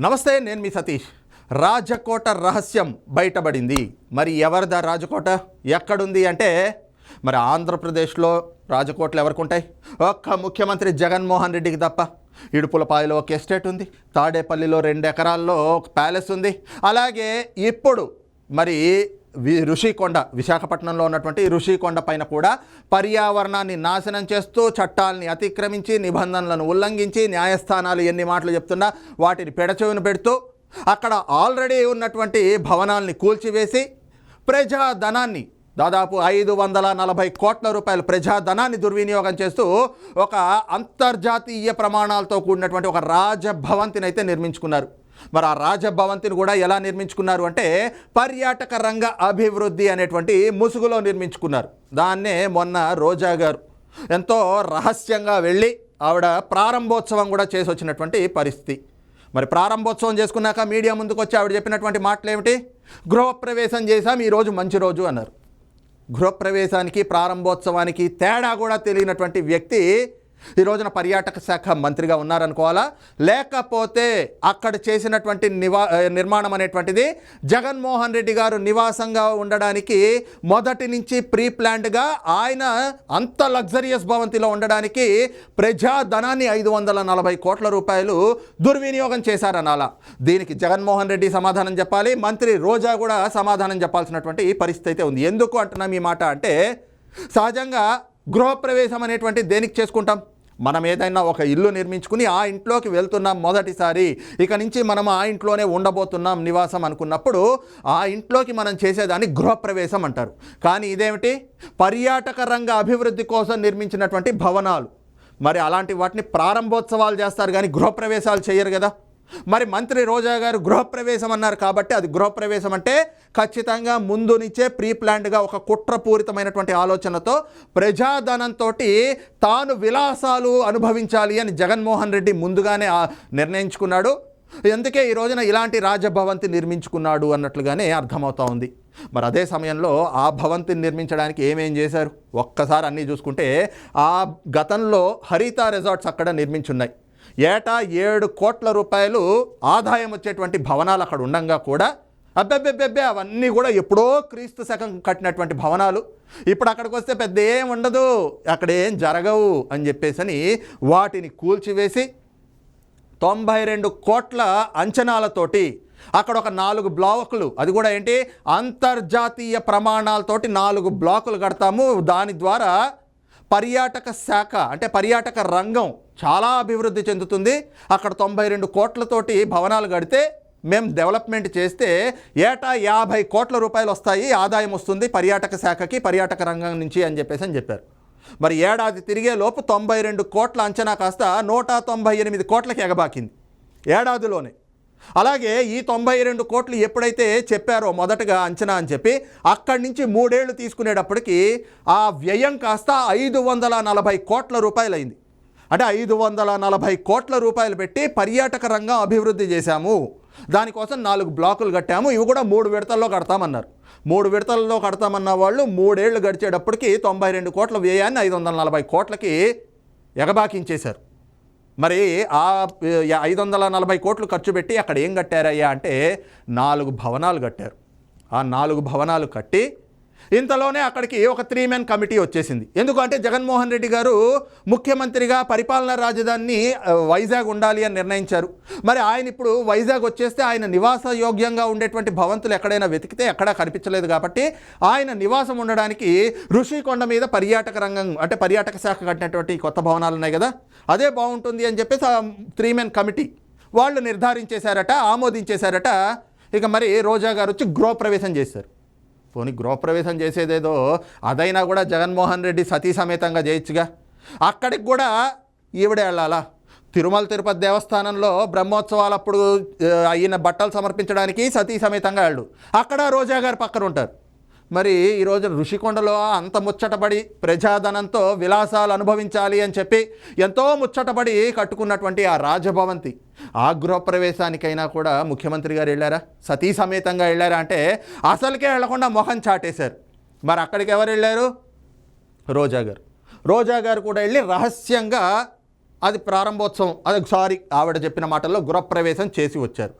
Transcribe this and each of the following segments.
నమస్తే నేను మీ సతీష్. రాజకోట రహస్యం బయటపడింది. మరి ఎవరిదా రాజకోట? ఎక్కడుంది అంటే మరి ఆంధ్రప్రదేశ్లో రాజకోటలు ఎవరికి ఉంటాయి ఒక్క ముఖ్యమంత్రి జగన్మోహన్ రెడ్డికి తప్ప. ఇడుపులపాయలో ఒక ఎస్టేట్ ఉంది తాడేపల్లిలో రెండు ఎకరాల్లో ఒక ప్యాలెస్ ఉంది. అలాగే ఇప్పుడు మరి ఋషికొండ విశాఖపట్నంలో ఉన్నటువంటి ఋషికొండ పైన కూడా పర్యావరణాన్ని నాశనం చేస్తూ చట్టాలని అతిక్రమించి నిబంధనలను ఉల్లంఘించి న్యాయస్థానాలు ఎన్ని మాటలు చెప్తున్నా వాటిని పెడచెవిన పెడుతూ అక్కడ ఆల్రెడీ ఉన్నటువంటి భవనాల్ని కూల్చివేసి ప్రజాధనాన్ని దాదాపు ఐదు వందల నలభై కోట్ల రూపాయల ప్రజాధనాన్ని దుర్వినియోగం చేస్తూ ఒక అంతర్జాతీయ ప్రమాణాలతో కూడినటువంటి ఒక రాజభవంతిని అయితే నిర్మించుకున్నారు. మరి ఆ రాజభవంతిని కూడా ఎలా నిర్మించుకున్నారు అంటే పర్యాటక రంగ అభివృద్ధి అనేటువంటి ముసుగులో నిర్మించుకున్నారు. దాన్నే మొన్న రోజా గారు ఎంతో రహస్యంగా వెళ్ళి ఆవిడ ప్రారంభోత్సవం కూడా చేసి వచ్చినటువంటి పరిస్థితి. మరి ప్రారంభోత్సవం చేసుకున్నాక మీడియా ముందుకు వచ్చి ఆవిడ చెప్పినటువంటి మాటలు ఏమిటి గృహప్రవేశం చేశాం ఈరోజు మంచి రోజు అన్నారు. గృహప్రవేశానికి ప్రారంభోత్సవానికి తేడా కూడా తెలియనటువంటి వ్యక్తి ఈ రోజున పర్యాటక శాఖ మంత్రిగా ఉన్నారనుకోవాలా? లేకపోతే అక్కడ చేసినటువంటి నివా నిర్మాణం అనేటువంటిది జగన్మోహన్ రెడ్డి గారు నివాసంగా ఉండడానికి మొదటి నుంచి ప్రీ ప్లాన్డ్గా ఆయన అంత లగ్జరియస్ భవంతిలో ఉండడానికి ప్రజాధనాన్ని ఐదు వందల నలభై కోట్ల రూపాయలు దుర్వినియోగం చేశారనాలా. దీనికి జగన్మోహన్ రెడ్డి సమాధానం చెప్పాలి మంత్రి రోజా కూడా సమాధానం చెప్పాల్సినటువంటి పరిస్థితి అయితే ఉంది. ఎందుకు అంటున్నాం ఈ మాట అంటే సహజంగా గృహప్రవేశం అనేటువంటి దేనికి చేసుకుంటాం? మనం ఏదైనా ఒక ఇల్లు నిర్మించుకుని ఆ ఇంట్లోకి వెళ్తున్నాం మొదటిసారి. ఇక నుంచి మనం ఆ ఇంట్లోనే ఉండబోతున్నాం నివాసం అనుకున్నప్పుడు ఆ ఇంట్లోకి మనం చేసేదాన్ని గృహప్రవేశం అంటారు. కానీ ఇదేమిటి? పర్యాటక రంగ అభివృద్ధి కోసం నిర్మించినటువంటి భవనాలు. మరి అలాంటి వాటిని ప్రారంభోత్సవాలు చేస్తారు కానీ గృహప్రవేశాలు చేయరు కదా. మరి మంత్రి రోజా గారు గృహప్రవేశం అన్నారు కాబట్టి అది గృహప్రవేశం అంటే ఖచ్చితంగా ముందు నుంచే ప్రీ ప్లాన్డ్గా ఒక కుట్రపూరితమైనటువంటి ఆలోచనతో ప్రజాధనంతో తాను విలాసాలు అనుభవించాలి అని జగన్మోహన్ రెడ్డి ముందుగానే నిర్ణయించుకున్నాడు. అందుకే ఈ రోజున ఇలాంటి రాజభవంతి నిర్మించుకున్నాడు అన్నట్లుగానే అర్థమవుతా ఉంది. మరి అదే సమయంలో ఆ భవంతిని నిర్మించడానికి ఏమేం చేశారు? ఒక్కసారి అన్నీ చూసుకుంటే ఆ గతంలో హరిత రిజార్ట్స్ అక్కడ నిర్మించున్నాయి. ఏటా ఏడు కోట్ల రూపాయలు ఆదాయం వచ్చేటువంటి భవనాలు అక్కడ ఉండంగా కూడా అబ్బెబ్బెబ్బెబ్బే అవన్నీ కూడా ఎప్పుడో క్రీస్తు శకం కట్టినటువంటి భవనాలు. ఇప్పుడు అక్కడికి వస్తే పెద్ద ఏం ఉండదు. అక్కడ ఏం జరగవు అని చెప్పేసి వాటిని కూల్చివేసి తొంభై రెండు కోట్ల అంచనాలతోటి అక్కడ ఒక నాలుగు బ్లాకులు. అది కూడా ఏంటి? అంతర్జాతీయ ప్రమాణాలతోటి నాలుగు బ్లాకులు కడతాము. దాని ద్వారా పర్యాటక శాఖ అంటే పర్యాటక రంగం చాలా అభివృద్ధి చెందుతుంది. అక్కడ తొంభై రెండు కోట్లతోటి భవనాలు కడితే మేము డెవలప్మెంట్ చేస్తే ఏటా యాభై కోట్ల రూపాయలు వస్తాయి ఆదాయం వస్తుంది పర్యాటక శాఖకి పర్యాటక రంగం నుంచి అని చెప్పేసి అని చెప్పారు. మరి ఏడాది తిరిగే లోపు తొంభై రెండు కోట్ల అంచనా కాస్త నూట తొంభై ఎనిమిది కోట్లకి ఎగబాకింది. ఏడాదిలోనే అలాగే ఈ తొంభై రెండు కోట్లు ఎప్పుడైతే చెప్పారో మొదటగా అంచనా అని చెప్పి అక్కడి నుంచి మూడేళ్ళు తీసుకునేటప్పటికి ఆ వ్యయం కాస్త ఐదు వందల నలభై కోట్ల రూపాయలు అయింది అంటే ఐదు వందల నలభై కోట్ల రూపాయలు పెట్టి పర్యాటక రంగం అభివృద్ధి చేశాము. దానికోసం నాలుగు బ్లాకులు కట్టాము. ఇవి కూడా మూడు విడతల్లో కడతామన్నారు. మూడు విడతల్లో కడతామన్న వాళ్ళు మూడేళ్ళు గడిచేటప్పటికి తొంభై రెండు కోట్ల వ్యయాన్ని ఐదు వందల నలభై కోట్లకి ఎగబాకించేశారు. మరి ఆ ఐదు వందల నలభై కోట్లు ఖర్చు పెట్టి అక్కడ ఏం కట్టారయ్యా అంటే నాలుగు భవనాలు కట్టారు. ఆ నాలుగు భవనాలు కట్టి ఇంతలోనే అక్కడికి ఒక త్రీ మెన్ కమిటీ వచ్చేసింది. ఎందుకంటే జగన్మోహన్ రెడ్డి గారు ముఖ్యమంత్రిగా పరిపాలనా రాజధానిని వైజాగ్ ఉండాలి అని నిర్ణయించారు. మరి ఆయన ఇప్పుడు వైజాగ్ వచ్చేస్తే ఆయన నివాస యోగ్యంగా ఉండేటువంటి భవంతులు ఎక్కడైనా వెతికితే ఎక్కడా కనిపించలేదు కాబట్టి ఆయన నివాసం ఉండడానికి ఋషికొండ మీద పర్యాటక రంగం అంటే పర్యాటక శాఖ కట్టినటువంటి కొత్త భవనాలు ఉన్నాయి కదా? అదే బాగుంటుంది అని చెప్పేసి ఆ త్రీ మెన్ కమిటీ వాళ్ళు నిర్ధారించేశారట ఆమోదించేశారట. ఇక మరి రోజా గారు వచ్చి గృహప్రవేశం చేశారు. పోనీ గృహప్రవేశం చేసేదేదో అదైనా కూడా జగన్మోహన్ రెడ్డి సతీ సమేతంగా చేయొచ్చుగా అక్కడికి కూడా ఈవిడే వెళ్ళాలా? తిరుమల తిరుపతి దేవస్థానంలో బ్రహ్మోత్సవాలప్పుడు అయిన బట్టలు సమర్పించడానికి సతీ సమేతంగా వెళ్ళు. అక్కడ రోజా గారు పక్కన ఉంటారు మరి ఈరోజు ఋషికొండలో అంత ముచ్చటపడి ప్రజాధనంతో విలాసాలు అనుభవించాలి అని చెప్పి ఎంతో ముచ్చటపడి కట్టుకున్నటువంటి ఆ రాజభవంతి ఆ గృహప్రవేశానికైనా కూడా ముఖ్యమంత్రి గారు వెళ్ళారా? సతీ సమేతంగా వెళ్ళారా? అంటే అసలుకే వెళ్ళకుండా మొహం చాటేశారు. మరి అక్కడికి ఎవరు వెళ్ళారు? రోజా గారు. రోజా గారు కూడా వెళ్ళి రహస్యంగా అది ప్రారంభోత్సవం అది సారీ ఆవిడ చెప్పిన మాటల్లో గృహప్రవేశం చేసి వచ్చారు.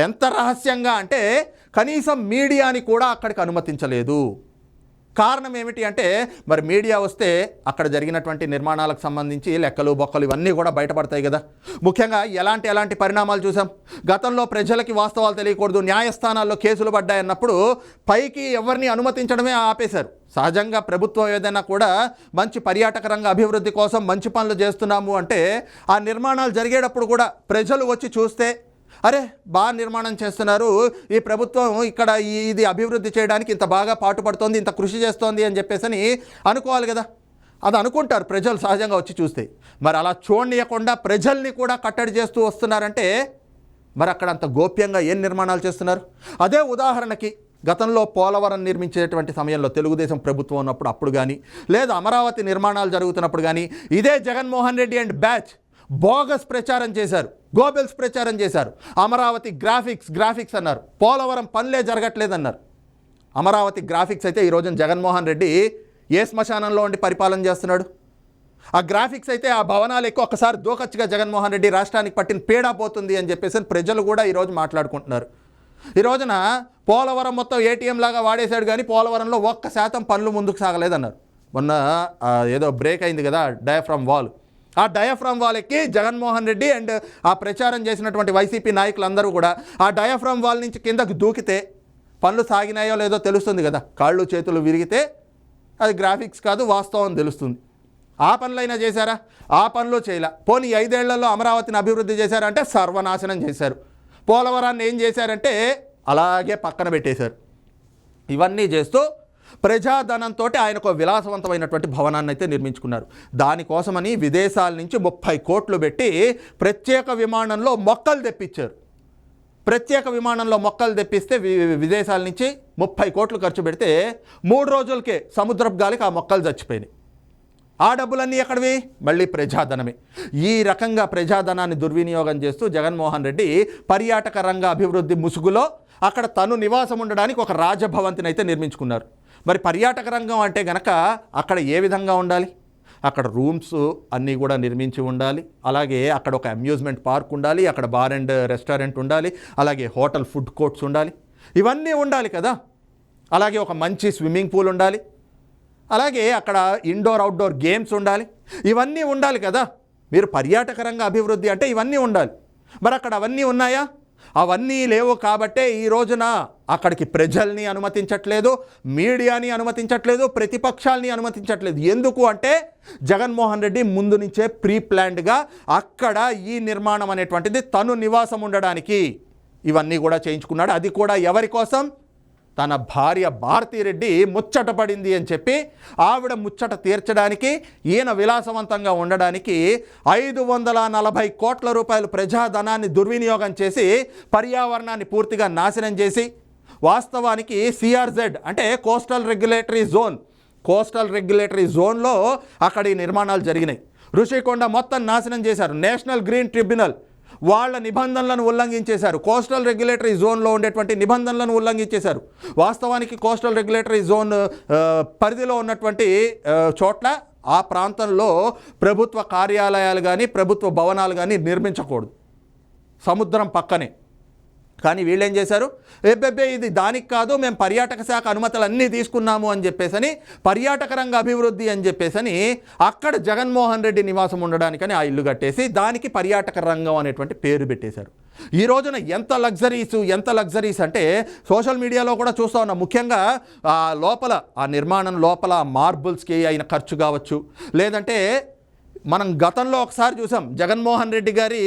ఎంత రహస్యంగా అంటే కనీసం మీడియాని కూడా అక్కడికి అనుమతించలేదు. కారణం ఏమిటి అంటే మరి మీడియా వస్తే అక్కడ జరిగినటువంటి నిర్మాణాలకు సంబంధించి లెక్కలు బొక్కలు ఇవన్నీ కూడా బయటపడతాయి కదా. ముఖ్యంగా ఎలాంటి ఎలాంటి పరిణామాలు చూసాం గతంలో ప్రజలకి వాస్తవాలు తెలియకూడదు న్యాయస్థానాల్లో కేసులు పడ్డాయన్నప్పుడు పైకి ఎవరిని అనుమతించడమే ఆపేశారు. సహజంగా ప్రభుత్వం ఏదైనా కూడా మంచి పర్యాటక రంగ అభివృద్ధి కోసం మంచి పనులు చేస్తున్నాము అంటే ఆ నిర్మాణాలు జరిగేటప్పుడు కూడా ప్రజలు వచ్చి చూస్తే అరే బాగా నిర్మాణం చేస్తున్నారు. ఈ ప్రభుత్వం ఇక్కడ ఈ- ఇది అభివృద్ధి చేయడానికి ఇంత బాగా పాటుపడుతోంది ఇంత కృషి చేస్తోంది అని చెప్పేసి అనుకోవాలి కదా. అది అనుకుంటారు ప్రజలు సహజంగా వచ్చి చూస్తే. మరి అలా చూడనీయకుండా ప్రజల్ని కూడా కట్టడి చేస్తూ వస్తున్నారంటే మరి అక్కడ అంత గోప్యంగా ఏం నిర్మాణాలు చేస్తున్నారు? అదే ఉదాహరణకి గతంలో పోలవరం నిర్మించేటువంటి సమయంలో తెలుగుదేశం ప్రభుత్వం ఉన్నప్పుడు అప్పుడు కానీ లేదా అమరావతి నిర్మాణాలు జరుగుతున్నప్పుడు కానీ ఇదే Jaganmohan Reddy and batch bogus ప్రచారం చేశారు. గోబెల్స్ ప్రచారం చేశారు. అమరావతి గ్రాఫిక్స్ గ్రాఫిక్స్ అన్నారు. పోలవరం పనులే జరగట్లేదన్నారు. అమరావతి గ్రాఫిక్స్ అయితే ఈ రోజున జగన్మోహన్ రెడ్డి ఏ శ్మశానంలో ఉండి పరిపాలన చేస్తున్నాడు? ఆ గ్రాఫిక్స్ అయితే ఆ భవనాలు ఎక్కువ ఒకసారి దూకచ్చుగా జగన్మోహన్ రెడ్డి రాష్ట్రానికి పట్టిన పీడా పోతుంది అని చెప్పేసి ప్రజలు కూడా ఈరోజు మాట్లాడుకుంటున్నారు. ఈ రోజున పోలవరం మొత్తం ఏటీఎం లాగా వాడేశాడు కానీ పోలవరంలో ఒక్క శాతం పనులు ముందుకు సాగలేదన్నారు. మొన్న ఏదో బ్రేక్ అయింది కదా డయాఫ్రమ్ వాల్ ఆ డయాఫ్రమ్ వాళ్ళకి జగన్మోహన్ రెడ్డి అండ్ ఆ ప్రచారం చేసినటువంటి వైసీపీ నాయకులందరూ కూడా ఆ డయాఫ్రమ్ వాల్ నుంచి కిందకు దూకితే పనులు సాగినాయో లేదో తెలుస్తుంది కదా. కాళ్ళు చేతులు విరిగితే అది గ్రాఫిక్స్ కాదు వాస్తవం తెలుస్తుంది. ఆ పనులైనా చేశారా? ఆ పనులు చేయలే. పోనీ ఐదేళ్ళలో అమరావతిని అభివృద్ధి చేశారంటే సర్వనాశనం చేశారు. పోలవరాన్ని ఏం చేశారంటే అలాగే పక్కన పెట్టేశారు. ఇవన్నీ చేస్తూ ప్రజాధనంతో ఆయన ఒక విలాసవంతమైనటువంటి భవనాన్ని అయితే నిర్మించుకున్నారు. దానికోసమని విదేశాల నుంచి ముప్పై కోట్లు పెట్టి ప్రత్యేక విమానంలో మొక్కలు తెప్పించారు. ప్రత్యేక విమానంలో మొక్కలు తెప్పిస్తే వి- విదేశాల నుంచి ముప్పై కోట్లు ఖర్చు పెడితే మూడు రోజులకే సముద్రపు గాలికి ఆ మొక్కలు చచ్చిపోయినాయి. ఆ డబ్బులన్నీ ఎక్కడవి? మళ్ళీ ప్రజాధనమే. ఈ రకంగా ప్రజాధనాన్ని దుర్వినియోగం చేస్తూ జగన్మోహన్ రెడ్డి పర్యాటక రంగ అభివృద్ధి ముసుగులో అక్కడ తను నివాసం ఉండడానికి ఒక రాజభవంతిని అయితే నిర్మించుకున్నారు. మరి పర్యాటక రంగం అంటే గనక అక్కడ ఏ విధంగా ఉండాలి? అక్కడ రూమ్స్ అన్నీ కూడా నిర్మించి ఉండాలి. అలాగే అక్కడ ఒక అమ్యూజ్మెంట్ పార్క్ ఉండాలి అక్కడ బార్ అండ్ రెస్టారెంట్ ఉండాలి అలాగే హోటల్ ఫుడ్ కోర్ట్స్ ఉండాలి. ఇవన్నీ ఉండాలి కదా. అలాగే ఒక మంచి స్విమ్మింగ్ పూల్ ఉండాలి. అలాగే అక్కడ ఇండోర్ అవుట్డోర్ గేమ్స్ ఉండాలి. ఇవన్నీ ఉండాలి కదా. మీరు పర్యాటక రంగ అభివృద్ధి అంటే ఇవన్నీ ఉండాలి. మరి అక్కడ అవన్నీ ఉన్నాయా? అవన్నీ లేవు కాబట్టే ఈ రోజున అక్కడికి ప్రజల్ని అనుమతించట్లేదు మీడియాని అనుమతించట్లేదు ప్రతిపక్షాలని అనుమతించట్లేదు. ఎందుకు అంటే జగన్మోహన్ రెడ్డి ముందు నుంచే ప్రీ ప్లాన్డ్గా అక్కడ ఈ నిర్మాణం అనేటువంటిది తను నివాసం ఉండడానికి ఇవన్నీ కూడా చేయించుకున్నాడు. అది కూడా ఎవరి కోసం? తన భార్య భారతీరెడ్డి ముచ్చట పడింది అని చెప్పి ఆవిడ ముచ్చట తీర్చడానికి ఈయన విలాసవంతంగా ఉండడానికి ఐదు వందల నలభై కోట్ల రూపాయలు ప్రజాధనాన్ని దుర్వినియోగం చేసి పర్యావరణాన్ని పూర్తిగా నాశనం చేసి వాస్తవానికి సిఆర్జెడ్ అంటే coastal regulatory zone coastal regulatory జోన్లో అక్కడ ఈ నిర్మాణాలు జరిగినాయి. ఋషికొండ మొత్తం నాశనం చేశారు. నేషనల్ గ్రీన్ ట్రిబ్యునల్ వాళ్ళ నిబంధనలను ఉల్లంఘించేశారు. కోస్టల్ రెగ్యులేటరీ జోన్లో ఉండేటువంటి నిబంధనలను ఉల్లంఘించేశారు. వాస్తవానికి కోస్టల్ రెగ్యులేటరీ జోన్ పరిధిలో ఉన్నటువంటి చోట్ల ఆ ప్రాంతంలో ప్రభుత్వ కార్యాలయాలు కానీ ప్రభుత్వ భవనాలు కానీ నిర్మించకూడదు. సముద్రం పక్కనే. కానీ వీళ్ళు ఏం చేశారు? ఏబ్బెబ్బే ఇది దానికి కాదు మేము పర్యాటక శాఖ అనుమతులు అన్నీ తీసుకున్నాము అని చెప్పేసని పర్యాటక రంగ అభివృద్ధి అని చెప్పేసని అక్కడ జగన్మోహన్ రెడ్డి నివాసం ఉండడానికని ఆ ఇల్లు కట్టేసి దానికి పర్యాటక రంగం అనేటువంటి పేరు పెట్టేశారు. ఈ రోజున ఎంత లగ్జరీస్ ఎంత లగ్జరీస్ అంటే సోషల్ మీడియాలో కూడా చూస్తూ ఉన్నాం. ముఖ్యంగా ఆ లోపల ఆ నిర్మాణం లోపల మార్బుల్స్కి అయిన ఖర్చు కావచ్చు. లేదంటే మనం గతంలో ఒకసారి చూసాం జగన్మోహన్ రెడ్డి గారి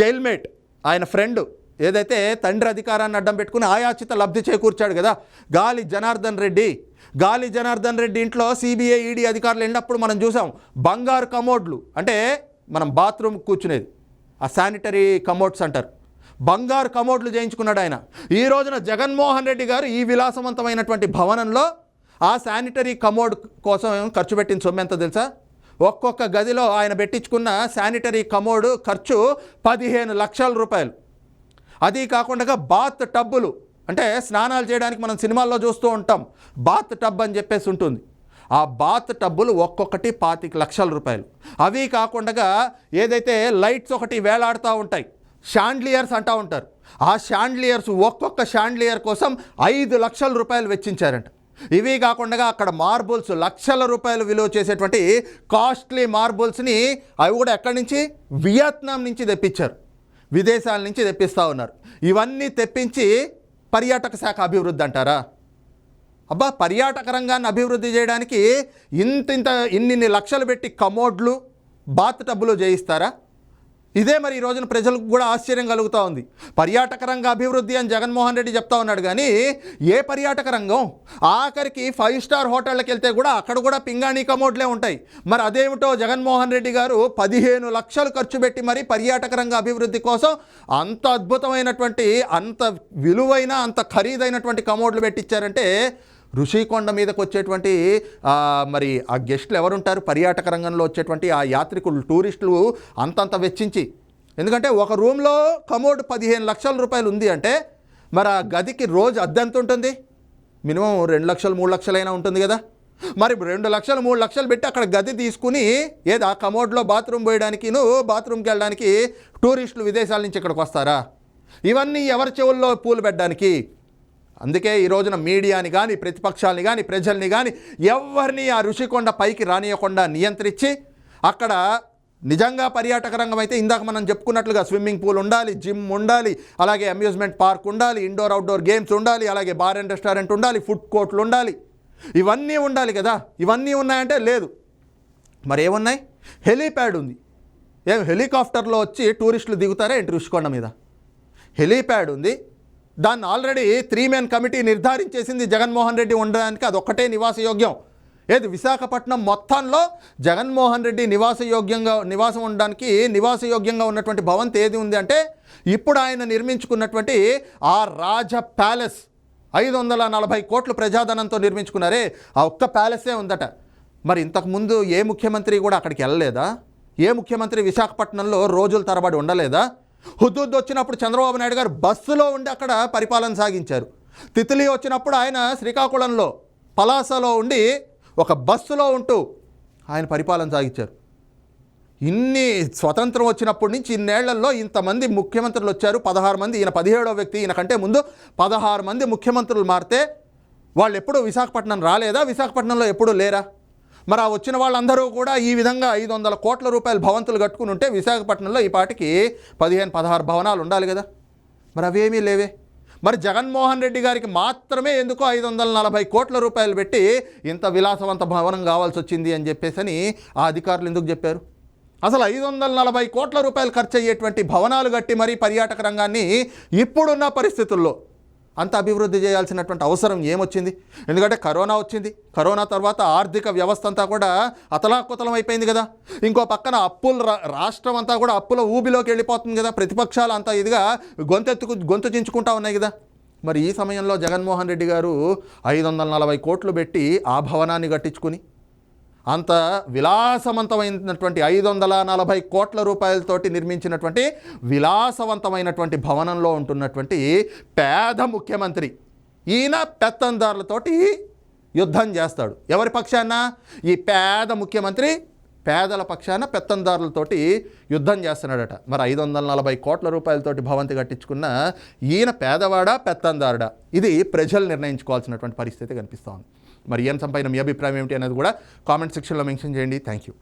జైల్మేట్ ఆయన ఫ్రెండ్. ఏదైతే తండ్రి అధికారాన్ని అడ్డం పెట్టుకుని ఆయాచిత లబ్ధి చేకూర్చాడు కదా గాలి జనార్దన్ రెడ్డి. గాలి జనార్దన్ రెడ్డి ఇంట్లో సిబిఐ ఈడీ అధికారులు వెళ్ళినప్పుడు మనం చూసాం బంగారు కమోడ్లు. అంటే మనం బాత్రూమ్ కూర్చునేది ఆ శానిటరీ కమోడ్స్ అంటారు. బంగారు కమోడ్లు చేయించుకున్నాడు ఆయన. ఈ రోజున జగన్మోహన్ రెడ్డి గారు ఈ విలాసవంతమైనటువంటి భవనంలో ఆ శానిటరీ కమోడ్ కోసం ఖర్చు పెట్టిన సొమ్ము ఎంత తెలుసా? ఒక్కొక్క గదిలో ఆయన పెట్టించుకున్న శానిటరీ కమోడ్ ఖర్చు పదిహేను లక్షల రూపాయలు. అది కాకుండా బాత్ టబ్బులు. అంటే స్నానాలు చేయడానికి మనం సినిమాల్లో చూస్తూ ఉంటాం. బాత్ టబ్ అని చెప్పేసి ఉంటుంది. ఆ బాత్ టబ్బులు ఒక్కొక్కటి పాతిక లక్షల రూపాయలు. అవి కాకుండా ఏదైతే లైట్స్ ఒకటి వేలాడుతూ ఉంటాయి షాండ్లియర్స్ అంటూ ఉంటారు. ఆ షాండ్లియర్స్ ఒక్కొక్క షాండ్లియర్ కోసం ఐదు లక్షల రూపాయలు వెచ్చించారంట. ఇవి కాకుండా అక్కడ మార్బుల్స్ లక్షల రూపాయలు విలువ చేసేటువంటి కాస్ట్లీ మార్బుల్స్ని అవి కూడా ఎక్కడి నుంచి? వియత్నాం నుంచి తెప్పించారు. విదేశాల నుంచి తెప్పిస్తూ ఉన్నారు. ఇవన్నీ తెప్పించి పర్యాటక శాఖ అభివృద్ధి అంటారా? అబ్బా పర్యాటక రంగాన్ని అభివృద్ధి చేయడానికి ఇంత ఇంత ఇన్నిన్ని లక్షలు పెట్టి కమోడ్లు బాత్ టబ్బులు చేయిస్తారా? ఇదే మరి ఈ రోజున ప్రజలకు కూడా ఆశ్చర్యం కలుగుతూ ఉంది. పర్యాటక రంగ అభివృద్ధి అని జగన్మోహన్ రెడ్డి చెప్తా ఉన్నాడు. కానీ ఏ పర్యాటక రంగం ఆఖరికి ఫైవ్ స్టార్ హోటళ్ళకి వెళ్తే కూడా అక్కడ కూడా పింగాణి కమోడ్లే ఉంటాయి. మరి అదేమిటో జగన్మోహన్ రెడ్డి గారు పదిహేను లక్షలు ఖర్చు పెట్టి మరి పర్యాటక రంగ అభివృద్ధి కోసం అంత అద్భుతమైనటువంటి అంత విలువైన అంత ఖరీదైనటువంటి కమోడ్లు పెట్టించారంటే ఋషికొండ మీదకి వచ్చేటువంటి మరి ఆ గెస్టులు ఎవరుంటారు? పర్యాటక రంగంలో వచ్చేటువంటి ఆ యాత్రికులు టూరిస్టులు అంతంత వెచ్చించి. ఎందుకంటే ఒక రూమ్లో కమోడ్ పదిహేను లక్షల రూపాయలు ఉంది అంటే మరి ఆ గదికి రోజు అద్దె ఎంత ఉంటుంది? మినిమం రెండు లక్షలు మూడు లక్షలైనా ఉంటుంది కదా. మరి రెండు లక్షలు మూడు లక్షలు పెట్టి అక్కడ గది తీసుకుని ఏదో ఆ కమోడ్లో బాత్రూమ్ పోయడానికి బాత్రూమ్కి వెళ్ళడానికి టూరిస్టులు విదేశాల నుంచి ఇక్కడికి వస్తారా? ఇవన్నీ ఎవరి చెవుల్లో పూలు పెట్టడానికి? అందుకే ఈ రోజున మీడియాని కానీ ప్రతిపక్షాలని కానీ ప్రజల్ని కానీ ఎవరిని ఆ ఋషికొండ పైకి రానియకుండా నియంత్రించి అక్కడ నిజంగా పర్యాటక రంగం అయితే ఇందాక మనం చెప్పుకున్నట్లుగా స్విమ్మింగ్ పూల్ ఉండాలి జిమ్ ఉండాలి అలాగే అమ్యూజ్మెంట్ పార్క్ ఉండాలి ఇండోర్ అవుట్డోర్ గేమ్స్ ఉండాలి అలాగే బార్ అండ్ రెస్టారెంట్ ఉండాలి ఫుడ్ కోర్ట్లు ఉండాలి. ఇవన్నీ ఉండాలి కదా? ఇవన్నీ ఉన్నాయంటే లేదు. మరి ఏమున్నాయి? హెలీప్యాడ్ ఉంది. ఏం హెలికాప్టర్లో వచ్చి టూరిస్టులు దిగుతారా ఏంటి ఋషికొండ మీద? హెలీప్యాడ్ ఉంది. దాన్ని ఆల్రెడీ త్రీ మెన్ కమిటీ నిర్ధారించేసింది జగన్మోహన్ రెడ్డి ఉండడానికి అదొక్కటే నివాసయోగ్యం ఏది? విశాఖపట్నం మొత్తంలో జగన్మోహన్ రెడ్డి నివాసయోగ్యంగా నివాసం ఉండడానికి నివాసయోగ్యంగా ఉన్నటువంటి భవంతి ఏది ఉంది అంటే ఇప్పుడు ఆయన నిర్మించుకున్నటువంటి ఆ రాజ ప్యాలెస్ ఐదు వందల నలభై కోట్ల ప్రజాధనంతో నిర్మించుకున్నారే ఆ ఒక్క ప్యాలెసే ఉందట. మరి ఇంతకుముందు ఏ ముఖ్యమంత్రి కూడా అక్కడికి వెళ్ళలేదా? ఏ ముఖ్యమంత్రి విశాఖపట్నంలో రోజుల తరబడి ఉండలేదా? హుదూద్ వచ్చినప్పుడు చంద్రబాబు నాయుడు గారు బస్సులో ఉండి అక్కడ పరిపాలన సాగించారు. తితిలి వచ్చినప్పుడు ఆయన శ్రీకాకుళంలో పలాసలో ఉండి ఒక బస్సులో ఉంటూ ఆయన పరిపాలన సాగించారు. ఇన్ని స్వతంత్రం వచ్చినప్పటి నుంచి ఇన్నేళ్ళలో ఇంతమంది ముఖ్యమంత్రులు వచ్చారు. పదహారు మంది ఈయన పదిహేడో వ్యక్తి ఈయన కంటే ముందు పదహారు మంది ముఖ్యమంత్రులు మారితే వాళ్ళు ఎప్పుడూ విశాఖపట్నం రాలేదా? విశాఖపట్నంలో ఎప్పుడూ లేరా? మరి ఆ వచ్చిన వాళ్ళందరూ కూడా ఈ విధంగా ఐదు వందల కోట్ల రూపాయలు భవంతులు కట్టుకుని ఉంటే విశాఖపట్నంలో ఈ పాటికి పదిహేను పదహారు భవనాలు ఉండాలి కదా. మరి అవేమీ లేవే. మరి జగన్మోహన్ రెడ్డి గారికి మాత్రమే ఎందుకో ఐదు వందల నలభై కోట్ల రూపాయలు పెట్టి ఇంత విలాసవంత భవనం కావాల్సి వచ్చింది అని చెప్పేసి ఆ అధికారులు ఎందుకు చెప్పారు? అసలు ఐదు వందల నలభై కోట్ల రూపాయలు ఖర్చు అయ్యేటువంటి భవనాలు కట్టి మరీ పర్యాటక రంగాన్ని ఇప్పుడున్న పరిస్థితుల్లో అంత అభివృద్ధి చేయాల్సినటువంటి అవసరం ఏమొచ్చింది? ఎందుకంటే కరోనా వచ్చింది. కరోనా తర్వాత ఆర్థిక వ్యవస్థ అంతా కూడా అతలాకుతలం అయిపోయింది కదా. ఇంకో పక్కన అప్పుల రా- రాష్ట్రం అంతా కూడా అప్పుల ఊబిలోకి వెళ్ళిపోతుంది కదా. ప్రతిపక్షాలు అంతా ఇదిగా గొంతెత్తుకు గొంతు చించుకుంటా ఉన్నాయి కదా. మరి ఈ సమయంలో జగన్మోహన్ రెడ్డి గారు ఐదు వందల నలభై కోట్లు పెట్టి ఆ భవనాన్ని కట్టించుకుని అంత విలాసవంతమైనటువంటి ఐదు వందల నలభై కోట్ల రూపాయలతోటి నిర్మించినటువంటి విలాసవంతమైనటువంటి భవనంలో ఉంటున్నటువంటి పేద ముఖ్యమంత్రి. ఈయన పెత్తందారులతోటి యుద్ధం చేస్తాడు. ఎవరి పక్షాన? ఈ పేద ముఖ్యమంత్రి పేదల పక్షాన పెత్తందారులతోటి యుద్ధం చేస్తున్నాడట. మరి ఐదు వందల నలభై కోట్ల రూపాయలతోటి భవంతి కట్టించుకున్న ఈయన పేదవాడా పెత్తందారుడా? ఇది ప్రజలు నిర్ణయించుకోవాల్సినటువంటి పరిస్థితి కనిపిస్తోంది. మరి ఈ అంశంపైన మీ అభిప్రాయం ఏమిటి అనేది కూడా కామెంట్ సెక్షన్లో మెన్షన్ చేయండి. Thank you